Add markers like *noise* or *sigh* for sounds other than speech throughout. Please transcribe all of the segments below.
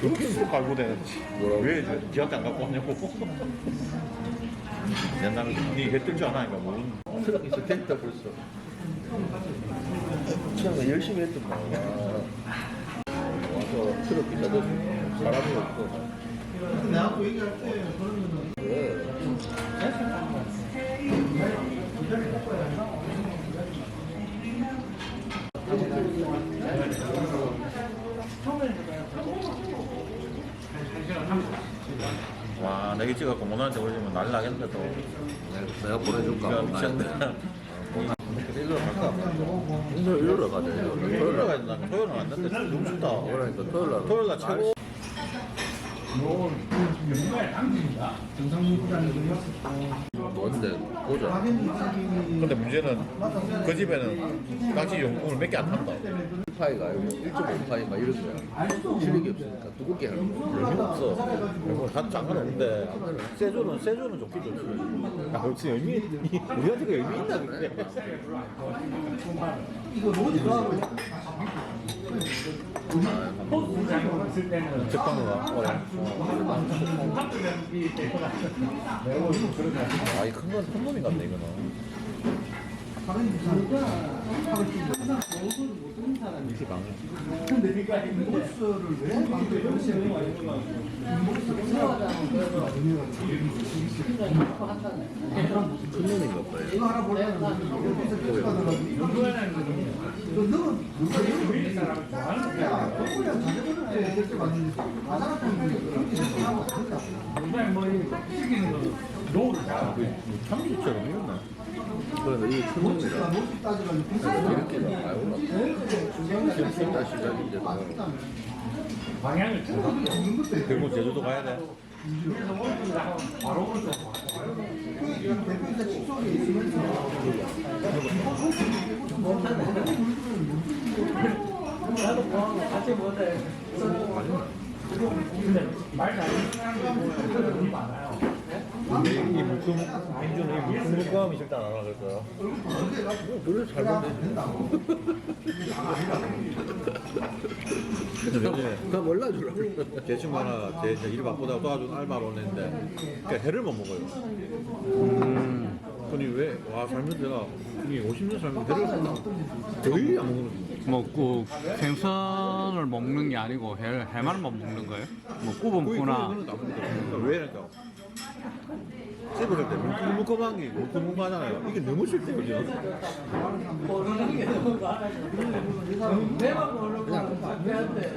깔고 되는지. 뭐라고? 왜 지한테 안 갖고 왔냐고. 옛날에 니 해뜰 줄 아나니까 모르는 트럭 있어 됐다 벌써. 그냥 열심히 했던 말 와서 트럭 기사 도 사람이 없고 내하고. 얘기할 때 그러면 그 와 내게 찍어갖고 모나한테 올리면 난리 나겠는데 또. 내가- 보내줄까. 미쳤네. 일로 갈까 일로 일로 가자 일로 토요일 날 가야 된다면 토요일은 안 된대. 너무 춥다. 그러니까 토요일 날 토요일 날 최고 뭔데? 보자. 근데 문제는 그 집에는 당시 용품을 몇 개안1 파이가 아니고 1.5파이 막 이런 거야 실력이 없으니까 두껍게 하는 거야 의미가 없어. 그리고 다 장난 없는데. 세조는 세조는 좋긴 좋지. 야 그렇지 의미 우리한테 그 의미 있나 근데 이거 로드 가고 적당로가 아 이 큰건 큰 놈이 같네 이거는 이렇게 강해 모스를 왜? 큰 놈인가 봐요 이거 하나 보려면 여기서 연구하는 거거든요. 너는 누가 여기 야, 동물이랑 자전거를 이렇게 만드는 가사라는 그렇게 참기처럼 그런데 이게 이렇게 나와요 지금 생다 시작이 이제 다 것도 있고 결국 제주도 가야 돼. 바로 오른쪽 대표이사 직속에 있으면 나도 뭐하고 같이 못해 근데 말 잘하는 분이 많아요 이 물품 민주는 이 물품 물감이 절대 안 하나 그랬어요? 그래 잘 요즘에 나 몰라주라고. 제 친구 하나 제 일 바쁘다고 도와준 알바로 오는데 그러니까 해를 못 먹어요. 아니 왜와 살면서 내가 이 50년 살면 해를 거의 안 먹는 거지 뭐그 생선을 먹는 게 아니고 해, 해만 먹는 거예요? 뭐 먹는 거지 그러니까 왜 그러니까 씹을 때 물품 물감한 게 물품 물감하잖아요. 이게 너무 싫대 그죠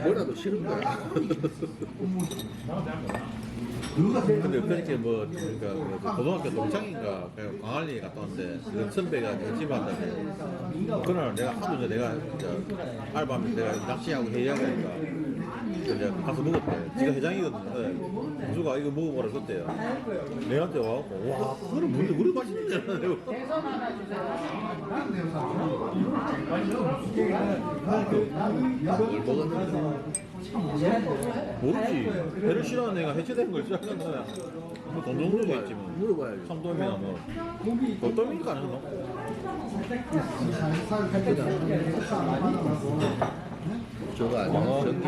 뭐라도 싫은 거야 근데 그렇게 뭐 그러니까 뭐 고등학교 동창인가 그냥 광안리에 갔다 왔는데 그 선배가 집 왔다고. 그날 내가 하도 전에 내가 이제 알바하면 내가 낚시하고 회의하니까 이제 가서 먹었대. 지가 회장이거든요. 무 수가 이거 먹어보라 그랬대요 내한테 와갖고 와 그거는 뭔데 그래 맛있잖아 뭘 먹었는데 모르지 배를 싫어하는 애가 해체되는 걸 시작한 거야 뭐돈 정도가 있지 뭐 물어봐야지 삼도미나 뭐안 했나? 저거 아니야 전기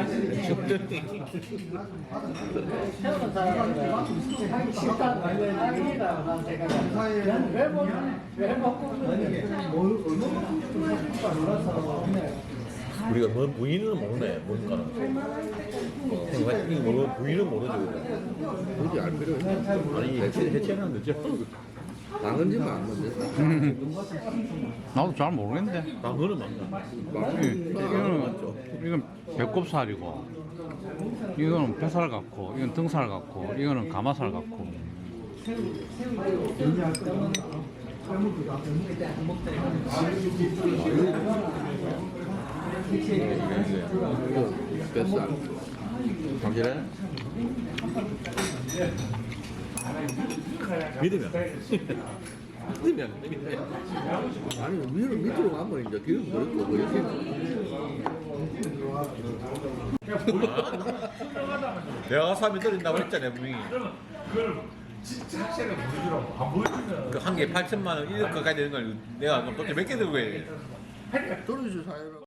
우리가 뭐 부인은 모르네 뭔가는 어, 이거 뭐 부인은 모르죠 우리가. 굳이 알 필요 아니 해체 해체는 늦죠 당근지만 안 건데 *laughs* 나도 잘 모르겠는데. 당근은 맞나 이- 이거는 이건 배꼽살이고, 이거는 뱃살 같고, 이건 등살 같고, 이거는 가마살 같고. 뱃살 당신은 믿으면 믿으면. 아니 위로 밑으로 가면 이제 기름 뭐 이렇게. *laughs* 내가 사람이 떨린다고 했잖아요 분명히. 진짜 확실하게 보여주라고 안 보여주면 그한 개에 8천만 원 이렇게 가야 되는 걸 내가 도대체 몇개 들고 해 떨어질 사이로